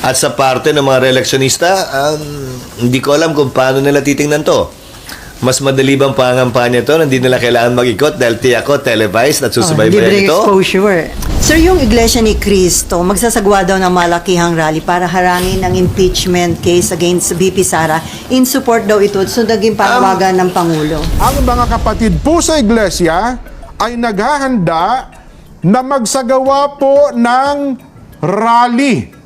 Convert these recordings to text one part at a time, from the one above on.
At sa parte ng mga reeleksyonista, um, hindi ko alam kung paano nila titingnan to. Mas madali bang pangampanya to? Hindi nila kailangan mag-ikot dahil tiyak ko, televised at Oh, susubaybayan libreng ito. exposure. Sir, yung Iglesia ni Cristo, magsasagawa daw ng malakihang rally para harangin ang impeachment case against BP Sara. In support daw ito, so naging panawagan ng Pangulo. ang mga kapatid po sa iglesia ay naghahanda na magsagawa po ng rally.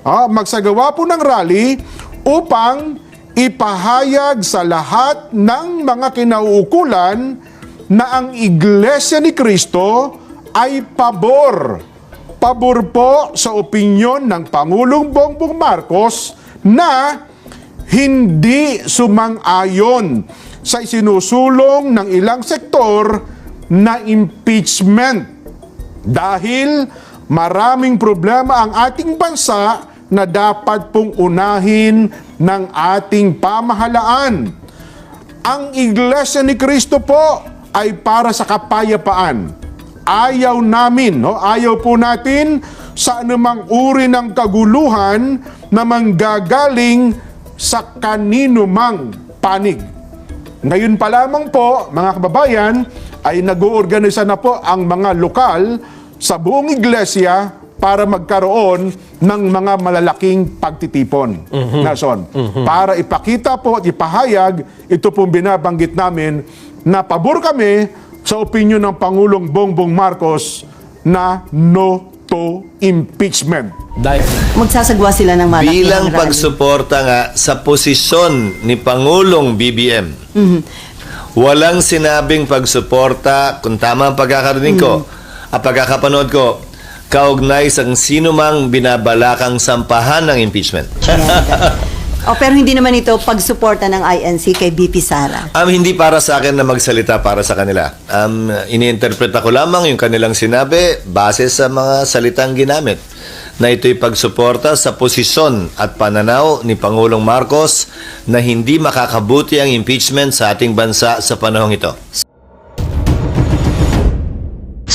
Ah, magsagawa po ng rally upang ipahayag sa lahat ng mga kinauukulan na ang Iglesia ni Kristo ay pabor. Pabor po sa opinyon ng Pangulong Bongbong Marcos na hindi sumang-ayon sa isinusulong ng ilang sektor na impeachment dahil maraming problema ang ating bansa na dapat pong unahin ng ating pamahalaan. Ang Iglesia ni Kristo po ay para sa kapayapaan. Ayaw namin, no? ayaw po natin sa anumang uri ng kaguluhan na manggagaling sa kanino mang panig. Ngayon pa lamang po, mga kababayan, ay nag-uorganisa na po ang mga lokal sa buong iglesia para magkaroon ng mga malalaking pagtitipon. Nason, para ipakita po at ipahayag, ito pong binabanggit namin na pabor kami sa opinyon ng Pangulong Bongbong Marcos na no to impeachment. Dahil Magsasagawa sila ng malakihang bilang rally. pagsuporta nga sa posisyon ni Pangulong BBM, walang sinabing pagsuporta, kung tama ang pagkakarinig ko, at pagkakapanood ko, kaugnay sa sino mang binabalakang sampahan ng impeachment. oh, pero hindi naman ito pagsuporta ng INC kay BP Sara. Um, hindi para sa akin na magsalita para sa kanila. Um, iniinterpreta ko lamang yung kanilang sinabi base sa mga salitang ginamit na ito'y pagsuporta sa posisyon at pananaw ni Pangulong Marcos na hindi makakabuti ang impeachment sa ating bansa sa panahong ito.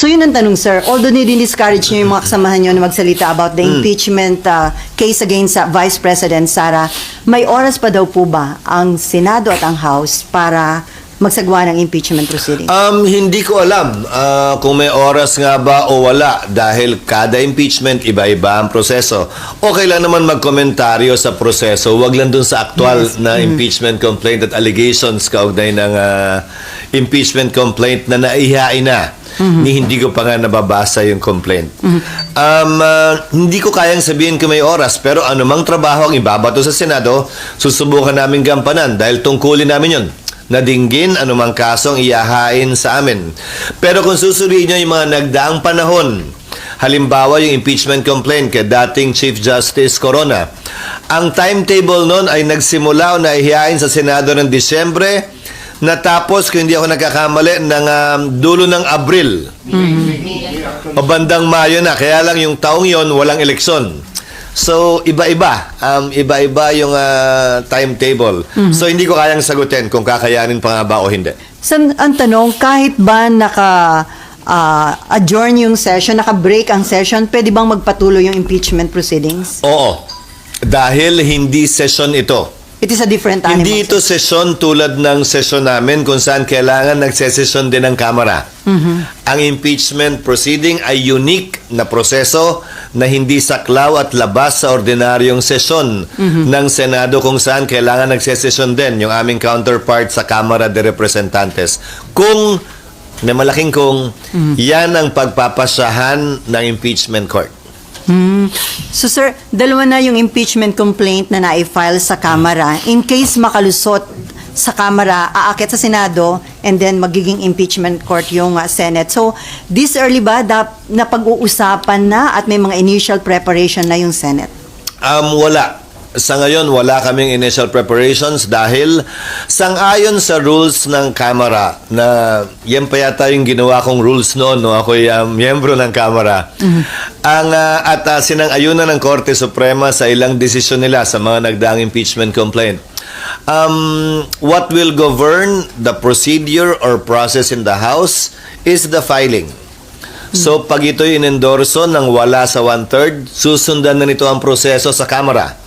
So yun ang tanong, sir. Although nidin-discourage nyo yung mga kasamahan nyo na magsalita about the Hmm. impeachment uh, case against uh, Vice President Sara, may oras pa daw po ba ang Senado at ang House para magsagawa ng impeachment proceeding? Um, hindi ko alam ah, kung may oras nga ba o wala dahil kada impeachment iba-iba ang proseso. Okay lang naman magkomentaryo sa proseso, wag lang dun sa aktual na impeachment complaint at allegations kaugnay ng ah, impeachment complaint na naihain na. Ni hindi ko pa nga nababasa yung complaint. Um, ah, hindi ko kayang sabihin kung may oras pero anumang trabaho ang ibabato sa Senado, susubukan namin gampanan dahil tungkulin namin yun nadinggin anumang kasong iyahain sa amin. Pero kung susuriin nyo yung mga nagdaang panahon, halimbawa yung impeachment complaint kay dating Chief Justice Corona, ang timetable nun ay nagsimula o naihiyain sa Senado ng Disyembre, natapos, kung hindi ako nagkakamali, ng um, dulo ng Abril. O bandang Mayo na. Kaya lang yung taong yon walang eleksyon. So, iba-iba. Um, iba-iba yung ah, timetable. So, hindi ko kayang sagutin kung kakayanin pa nga ba o hindi. So, ang tanong, kahit ba naka uh, adjourn yung session, naka-break ang session, pwede bang magpatuloy yung impeachment proceedings? Oo. Dahil hindi session ito. It is a different animal. Hindi ito session tulad ng session namin kung saan kailangan nagsesesyon din ng Kamara. Ang impeachment proceeding ay unique na proseso na hindi saklaw at labas sa ordinaryong sesyon ng Senado kung saan kailangan nagsesesyon din yung aming counterpart sa Kamara de Representantes. Kung may malaking kung yan ang pagpapasyahan ng impeachment court. Hmm. So sir, dalawa na yung impeachment complaint na na-file sa Kamara. In case makalusot sa Kamara, aakit sa Senado, and then magiging impeachment court yung uh, Senate. So, this early ba dap, na pag-uusapan na at may mga initial preparation na yung Senate? Um, wala. Sa ngayon, wala kaming initial preparations dahil sang-ayon sa rules ng Kamara na yan pa yata yung ginawa kong rules noon no ako'y um, miyembro ng Kamara. Ang uh, at uh, sinang-ayunan ng Korte Suprema sa ilang desisyon nila sa mga nagdaang impeachment complaint. Um, what will govern the procedure or process in the House is the filing. So, pag ito'y inendorso ng wala sa one-third, susundan na nito ang proseso sa Kamara.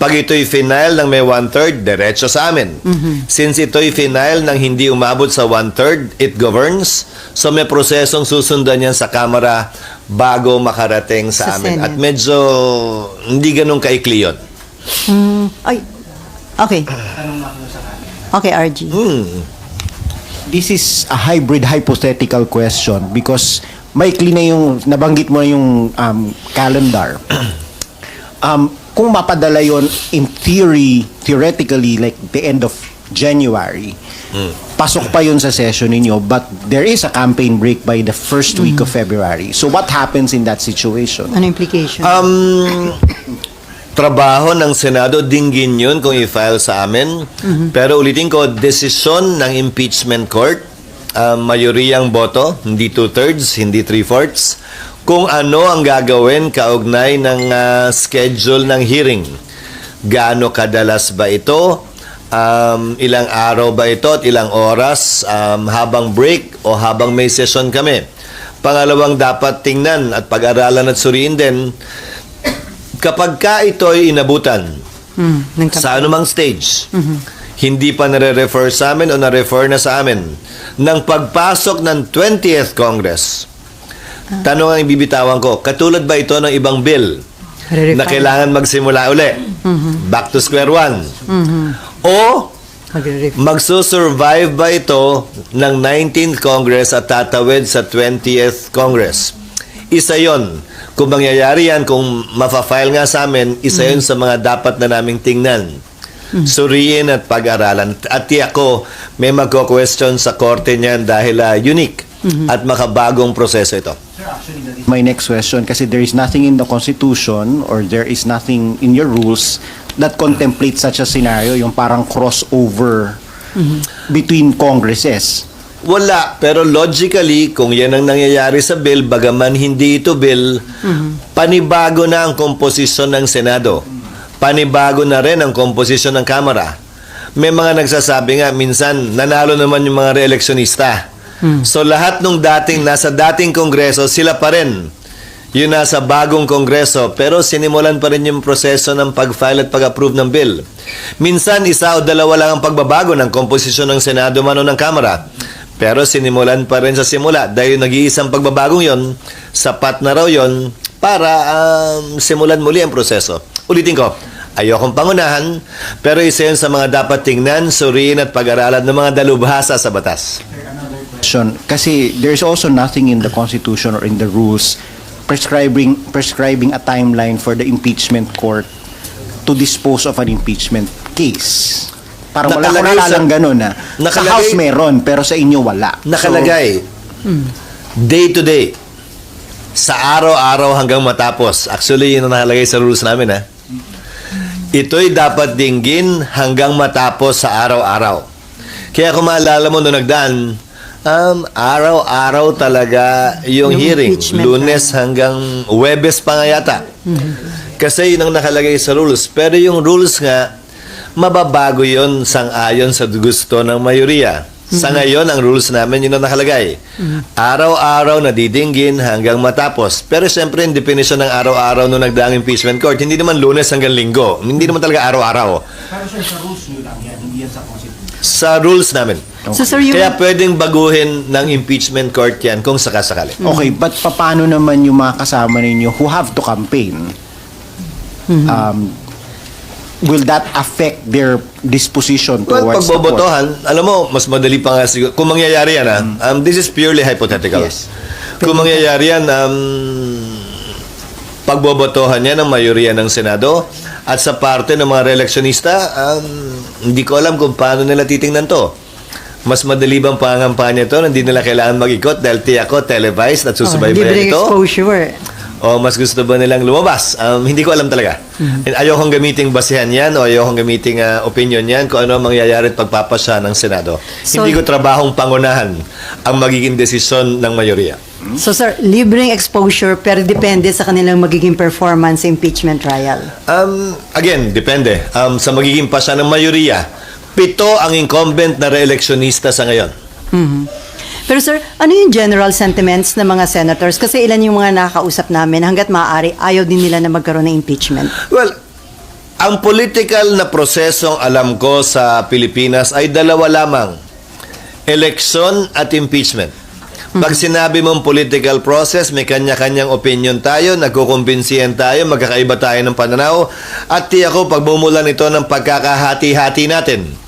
Pag ito'y final ng may one-third, diretso sa amin. Since ito'y final ng hindi umabot sa one-third, it governs. So, may prosesong susundan yan sa Kamara bago makarating sa, Sa amin. Senate. At medyo hindi ganun kaikli yun. Hmm, ay, okay. Okay, RG. Hmm. This is a hybrid hypothetical question because maikli na yung nabanggit mo na yung um, calendar. um, kung mapadala yon in theory, theoretically, like the end of January, pasok pa yun sa session ninyo, but there is a campaign break by the first week of February. So what happens in that situation? Ano implication? Um, trabaho ng Senado, dinggin yun kung i-file sa amin. Pero ulitin ko, desisyon ng impeachment court, uh, mayoriyang boto, hindi two-thirds, hindi three-fourths, kung ano ang gagawin kaugnay ng uh, schedule ng hearing. Gaano kadalas ba ito? Um, ilang araw ba ito at ilang oras um, habang break o habang may session kami? Pangalawang dapat tingnan at pag-aralan at suriin din kapag ka ito ay inabutan ng sa anumang stage, hindi pa nare-refer sa amin o na-refer na sa amin, ng pagpasok ng 20th Congress, tanong ang ibibitawan ko, katulad ba ito ng ibang bill na kailangan magsimula uli? Back to square one. O Magre-ref- magsusurvive ba ito ng 19th Congress at tatawid sa 20th Congress? Isa yon. Kung mangyayari yan, kung mafa-file nga sa amin, isa yon sa mga dapat na naming tingnan. Suriin at pag-aralan. At tiyak ko, may magko-question sa korte niyan dahil ah, unique at makabagong proseso ito. My next question, kasi there is nothing in the Constitution or there is nothing in your rules that contemplates such a scenario, yung parang crossover between Congresses. Wala, pero logically, kung yan ang nangyayari sa bill, bagaman hindi ito bill, panibago na ang komposisyon ng Senado. Panibago na rin ang komposisyon ng Kamara. May mga nagsasabi nga, minsan, nanalo naman yung mga reeleksyonista. So lahat nung dating, nasa dating kongreso, sila pa rin yung nasa bagong kongreso pero sinimulan pa rin yung proseso ng pag-file at pag-approve ng bill. Minsan, isa o dalawa lang ang pagbabago ng komposisyon ng Senado man o ng Kamara. Pero sinimulan pa rin sa simula dahil nag-iisang pagbabagong yon, sapat na raw yon para um, simulan muli ang proseso. Ulitin ko, ayokong pangunahan, pero isa yun sa mga dapat tingnan, suriin at pag-aralan ng mga dalubhasa sa batas. Question, Kasi there is also nothing in the Constitution or in the rules prescribing prescribing a timeline for the impeachment court to dispose of an impeachment case. Parang wala ko sa- nalalang ganun na. Sa Nakalagay- House meron, pero sa inyo wala. Nakalagay, day to day, sa araw-araw hanggang matapos. Actually, yun ang nakalagay sa rules namin, ha? Ito'y dapat dinggin hanggang matapos sa araw-araw. Kaya kung maalala mo nung nagdaan, um, araw-araw talaga yung, Yung hearing. Lunes hanggang Webes pa nga yata. Kasi yun ang nakalagay sa rules. Pero yung rules nga, mababago yon sang-ayon sa gusto ng mayoriya. Sa ngayon, ang rules namin yun ang nakalagay. Araw-araw na didinggin hanggang matapos. Pero siyempre, yung definition ng araw-araw nung nagdaang impeachment court, hindi naman lunes hanggang linggo. Hindi naman talaga araw-araw. Sa rules namin. So, sir, yung... Kaya pwedeng baguhin ng impeachment court yan kung sakasakali. Okay, but paano naman yung mga kasama ninyo who have to campaign? Um, will that affect their disposition Well, towards the court? pagbobotohan, alam mo, mas madali pa nga siguro. Kung mangyayari yan, ah, um, this is purely hypothetical. Yes. Kung mangyayari yan, um, pagbobotohan yan ng mayoriya ng Senado at sa parte ng mga reeleksyonista, um, hindi ko alam kung paano nila titingnan to. Mas madali bang pangampanya to? Hindi nila kailangan mag-ikot dahil tiyak ko televised at Oh, susubaybayan libreng ito? exposure. O mas gusto ba nilang lumabas? Um, hindi ko alam talaga. And Ayokong gamiting basihan yan o ayokong gamiting ah, opinion yan kung ano ang mangyayari at pagpapasya ng Senado. So- hindi ko trabahong pangunahan ang magiging desisyon ng mayoriya. So, sir, libreng exposure pero depende sa kanilang magiging performance sa impeachment trial. Um, again, depende. Um, sa magiging pasya ng mayoriya, pito ang incumbent na reeleksyonista sa ngayon. Pero sir, ano yung general sentiments ng mga senators? Kasi ilan yung mga nakakausap namin hanggat maaari, ayaw din nila na magkaroon ng impeachment. Well, ang political na prosesong alam ko sa Pilipinas ay dalawa lamang. Election at impeachment. Pag sinabi mong political process, may kanya-kanyang opinion tayo, nagkukumbinsiyan tayo, magkakaiba tayo ng pananaw, at tiyak ko pagbumulan ito ng pagkakahati-hati natin.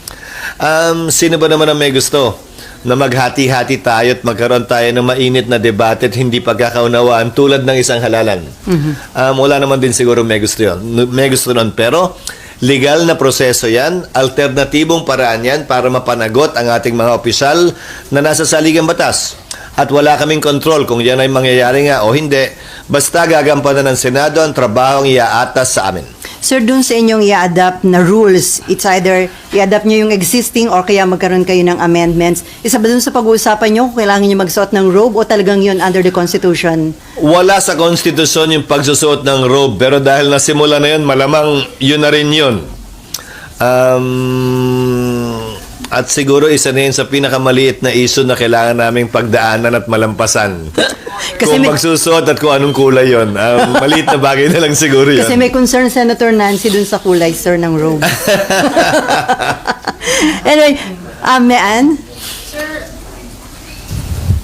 Um, sino ba naman ang may gusto na maghati-hati tayo at magkaroon tayo ng mainit na debate at hindi pagkakaunawaan tulad ng isang halalan? Um, wala naman din siguro may gusto yun. May gusto nun. Pero legal na proseso yan, alternatibong paraan yan para mapanagot ang ating mga opisyal na nasa saligang batas. At wala kaming kontrol kung yan ay mangyayari nga o hindi. Basta gagampanan ng Senado ang trabahong iaatas sa amin. Sir, dun sa inyong i-adapt na rules, it's either i-adapt nyo yung existing or kaya magkaroon kayo ng amendments. Isa ba dun sa pag-uusapan nyo kailangan nyo magsuot ng robe o talagang yun under the Constitution? Wala sa konstitusyon yung pagsusuot ng robe, pero dahil nasimula na yun, malamang yun na rin yun. Um, at siguro isa na yun sa pinakamaliit na issue na kailangan naming pagdaanan at malampasan. Kasi kung may- magsusuot at kung anong kulay yun. Um, maliit na bagay na lang siguro yun. Kasi may concern Senator Nancy dun sa kulay, sir, ng robe. anyway, um, Mean,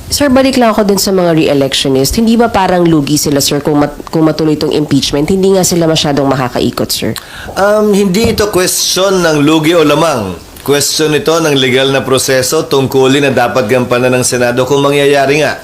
Sir, balik lang ako dun sa mga re-electionist. Hindi ba parang lugi sila, sir, kung, mat- kung matuloy itong impeachment? Hindi nga sila masyadong makakaikot, sir. Um, hindi ito question ng lugi o lamang. Question ito ng legal na proseso tungkulin na dapat gampanan ng Senado kung mangyayari nga.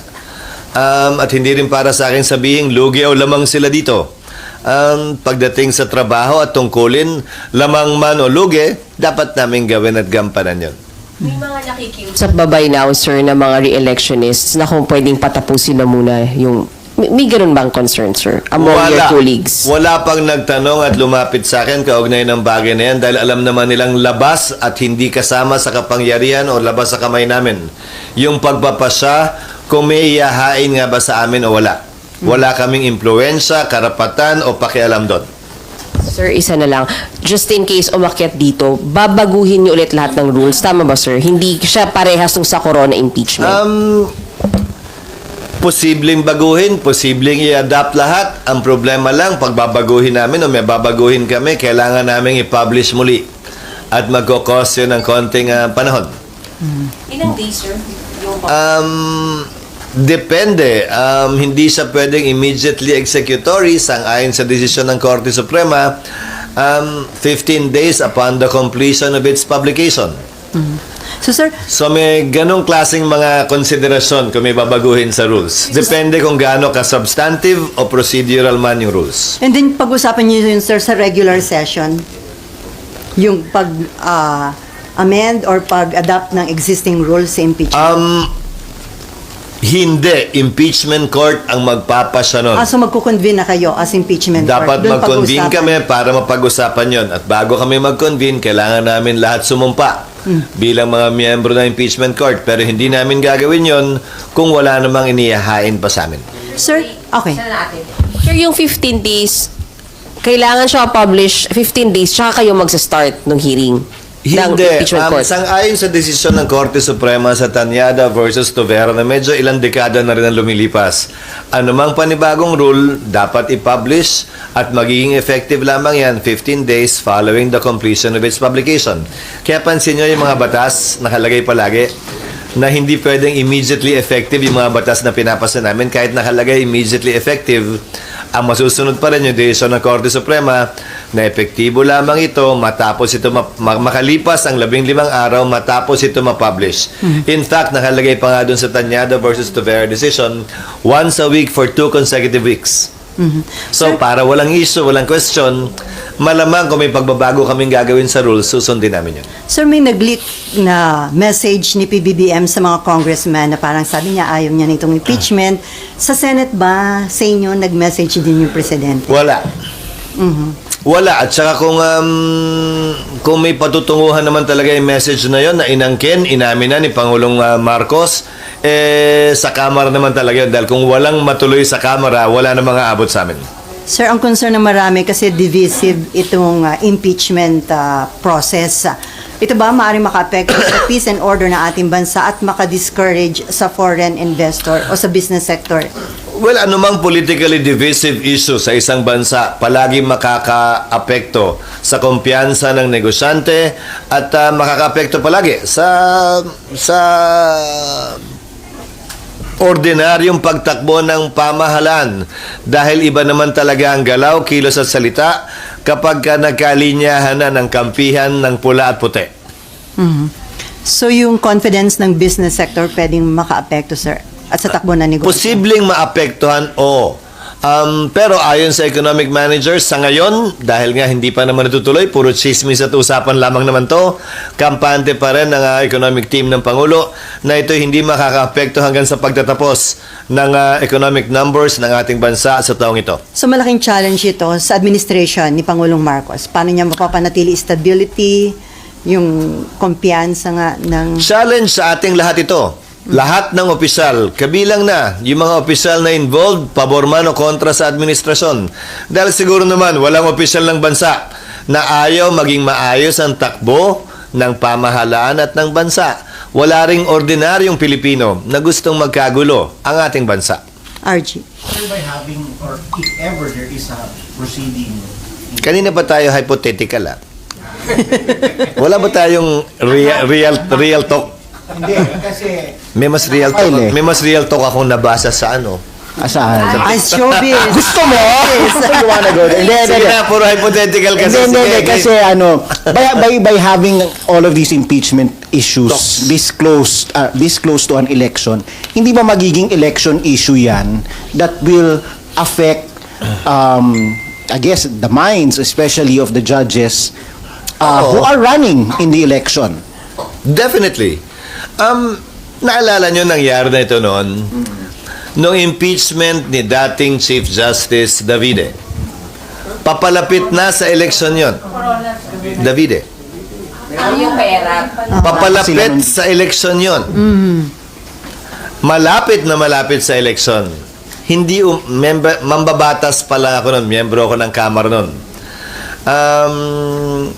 Um, at hindi rin para sa akin sabihin lugi o lamang sila dito. Um, pagdating sa trabaho at tungkulin, lamang man o lugi, dapat namin gawin at gampanan yon. May mga nakikiusap ba by now, sir, na mga re-electionists na kung pwedeng patapusin na muna yung... May, may ganun bang concern, sir, among your colleagues? Wala pang nagtanong at lumapit sa akin kaugnay ng bagay na yan dahil alam naman nilang labas at hindi kasama sa kapangyarihan o labas sa kamay namin. Yung pagpapasya, kung may iyahain nga ba sa amin o wala. Wala kaming impluensya, karapatan o pakialam doon. Sir, isa na lang. Just in case umakyat dito, babaguhin niyo ulit lahat ng rules. Tama ba, sir? Hindi siya parehas nung sa corona impeachment. Um, posibleng baguhin, posibleng i-adapt lahat. Ang problema lang, pag babaguhin namin o may babaguhin kami, kailangan namin i-publish muli. At magkakos yun ng konting ah, panahon. Ilang days, sir? Um, depende. Um, hindi siya pwedeng immediately executory sang-ayon sa desisyon ng Korte Suprema um, 15 days upon the completion of its publication. So sir, So may ganong klaseng mga konsiderasyon kung may babaguhin sa rules. Depende kung gaano ka-substantive o procedural man yung rules. and then pag-usapan nyo yun, sir, sa regular session, yung pag ah, amend or pag-adapt ng existing rules sa impeachment. Um, hindi. Impeachment court ang magpapasya nun. ah, so magkukonvene na kayo as impeachment court. Dapat mag-convene kami para mapag-usapan yon. At bago kami mag-convene, kailangan namin lahat sumumpa Hmm. bilang mga miyembro ng impeachment court. Pero hindi namin gagawin yon kung wala namang inihahain pa sa amin. Sir, okay. Sir, yung 15 days, kailangan siya publish 15 days, tsaka kayo magsa-start ng hearing ng Hindi. Um, sang-ayon sa desisyon ng Korte Suprema sa Tanyada versus Tovera na medyo ilang dekada na rin ang lumilipas. Anumang panibagong rule, dapat i-publish at magiging effective lamang yan 15 days following the completion of its publication. Kaya pansin nyo yung mga batas, nakalagay palagi, na hindi pwedeng immediately effective yung mga batas na pinapasa namin kahit nakalagay immediately effective ang masusunod pa rin yung desisyon ng Korte Suprema na epektibo lamang ito matapos ito ma- ma- makalipas ang labing limang araw matapos ito ma-publish. In fact, nakalagay pa nga dun sa Tanyada versus Tavera decision once a week for two consecutive weeks. So, para walang issue, walang question, malamang kung may pagbabago kaming gagawin sa rules, susundin namin yun. Sir, may nag-leak na message ni PBBM sa mga congressman na parang sabi niya ayaw niya nitong impeachment. Sa Senate ba, sa inyo, nag-message din yung presidente? Wala. Wala. At saka kung, um, kung may patutunguhan naman talaga yung message na yon na inangkin, inamin na ni Pangulong uh, Marcos, eh, sa Kamara naman talaga yun. Dahil kung walang matuloy sa Kamara, wala na mga abot sa amin. Sir, ang concern ng marami kasi divisive itong uh, impeachment uh, process. ito ba maaaring maka-apekto sa peace and order ng ating bansa at maka-discourage sa foreign investor o sa business sector? Well, anumang politically divisive issue sa isang bansa palagi makaka-apekto sa kumpiyansa ng negosyante at ah, makaka-apekto palagi sa sa ordinaryong pagtakbo ng pamahalaan dahil iba naman talaga ang galaw, kilos at salita kapag ka nagkalinyahan na ng kampihan ng pula at puti. So yung confidence ng business sector pwedeng maka-apekto, sir? At sa takbo ng negosyo? Posibleng maapektuhan, oo. Um, pero ayon sa economic managers, sa ngayon, dahil nga hindi pa naman natutuloy, puro chismis at usapan lamang naman to, kampante pa rin ng ah, economic team ng Pangulo na ito hindi makakaapekto hanggang sa pagtatapos ng ah, economic numbers ng ating bansa sa taong ito. So malaking challenge ito sa administration ni Pangulong Marcos. Paano niya mapapanatili stability, yung kumpiyansa nga ng... Challenge sa ating lahat ito. Lahat ng opisyal, kabilang na yung mga opisyal na involved, pabor man o kontra sa administrasyon. Dahil siguro naman, walang opisyal ng bansa na ayaw maging maayos ang takbo ng pamahalaan at ng bansa. Wala ring ordinaryong Pilipino na gustong magkagulo ang ating bansa. RG. Sir, by having, or if ever there is a proceeding Kanina pa tayo hypothetical ah. Wala ba tayong real, real, real talk? Hindi, kasi May mas real talk, eh. may mas real talk akong nabasa sa ano. asahan. Ay, showbiz. Gusto mo? you wanna go there? Hindi, hindi, Sige hindi. na, puro hypothetical kasi. Hindi, hindi, Sige, hindi. Kasi ano, by, by, by having all of these impeachment issues this close, uh, this close to an election, hindi ba magiging election issue yan that will affect, um, I guess, the minds, especially of the judges uh, Oo. who are running in the election? Definitely. Um, naalala nyo nangyari na ito noon? Noong impeachment ni dating Chief Justice Davide. Papalapit na sa eleksyon yon. Davide. Yung pera. Papalapit sa eleksyon yon. Malapit na malapit sa eleksyon. Hindi, um, member, mambabatas pa lang ako noon. Miyembro ako ng Kamara noon. Um,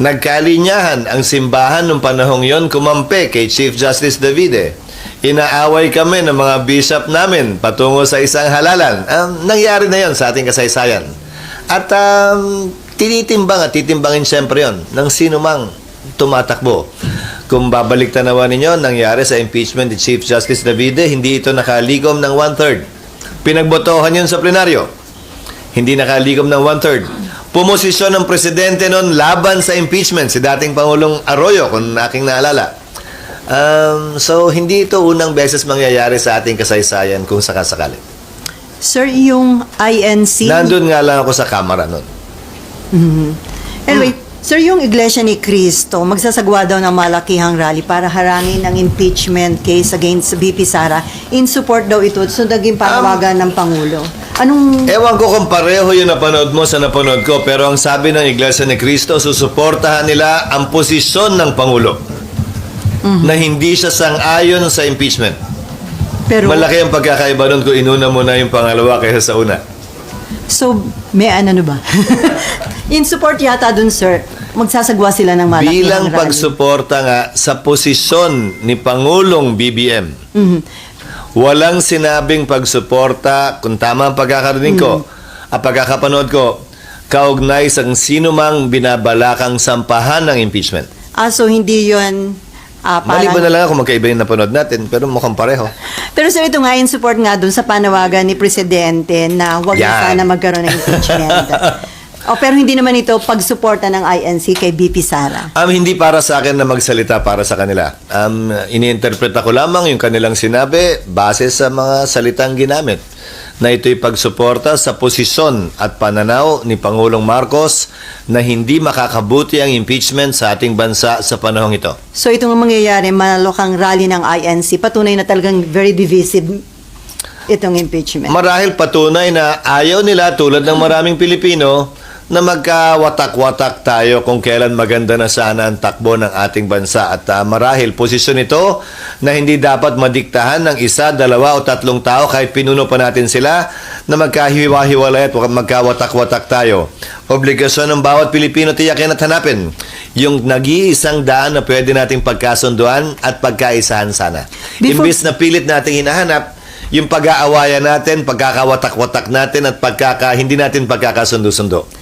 nagkalinyahan ang simbahan nung panahong yon kumampi kay Chief Justice Davide. Inaaway kami ng mga bishop namin patungo sa isang halalan. Um, nangyari na yon sa ating kasaysayan. At um, tinitimbang at titimbangin siyempre yon ng sino mang tumatakbo. Kung babalik tanawan ninyo, nangyari sa impeachment ni Chief Justice Davide, hindi ito nakaligom ng one-third. Pinagbotohan yun sa plenaryo. Hindi nakaligom ng one-third. Pumosisyon ng presidente noon laban sa impeachment, si dating Pangulong Arroyo, kung aking naalala. Um, so, hindi ito unang beses mangyayari sa ating kasaysayan kung sakasakali. Sir, yung INC... Nandun nga lang ako sa kamera noon. Anyway, sir, yung Iglesia ni Cristo, magsasagwa daw ng malakihang rally para harangin ang impeachment case against BP Sara. In support daw ito, so naging panawagan ng Pangulo. Anong... Ewan ko kung pareho yung napanood mo sa napanood ko, pero ang sabi ng Iglesia ni Cristo, susuportahan nila ang posisyon ng Pangulo na hindi siya sang-ayon sa impeachment. Pero, Malaki ang pagkakaiba nun kung inuna mo na yung pangalawa kaysa sa una. so, may ano ba? In support yata dun, sir, magsasagwa sila ng malakihang Bilang pagsuporta nga sa posisyon ni Pangulong BBM, walang sinabing pagsuporta, kung tama ang pagkakarinig ko, at pagkakapanood ko, kaugnay sa sino mang binabalakang sampahan ng impeachment. Ah, so hindi yun... ah, parang- Maliban na lang kung magkaiba yung napanood natin, pero mukhang pareho. Pero sir, ito nga in support nga dun sa panawagan ni Presidente na huwag na sana magkaroon ng impeachment. O, pero hindi naman ito pagsuporta ng INC kay BP Sara. Um, hindi para sa akin na magsalita para sa kanila. Um, iniinterpreta ko lamang yung kanilang sinabi base sa mga salitang ginamit na ito'y pagsuporta sa posisyon at pananaw ni Pangulong Marcos na hindi makakabuti ang impeachment sa ating bansa sa panahong ito. So itong mangyayari, malokang rally ng INC, patunay na talagang very divisive itong impeachment. Marahil patunay na ayaw nila tulad ng maraming Pilipino na magkawatak-watak tayo kung kailan maganda na sana ang takbo ng ating bansa. At ah, marahil posisyon ito na hindi dapat madiktahan ng isa, dalawa o tatlong tao kahit pinuno pa natin sila na magkahiwa-hiwalay at magkawatak-watak tayo. Obligasyon ng bawat Pilipino tiyakin at hanapin yung nag-iisang daan na pwede nating pagkasunduan at pagkaisahan sana. Before- Imbis na pilit nating hinahanap, yung pag-aawayan natin, pagkakawatak-watak natin at pagkaka, hindi natin pagkakasundo-sundo.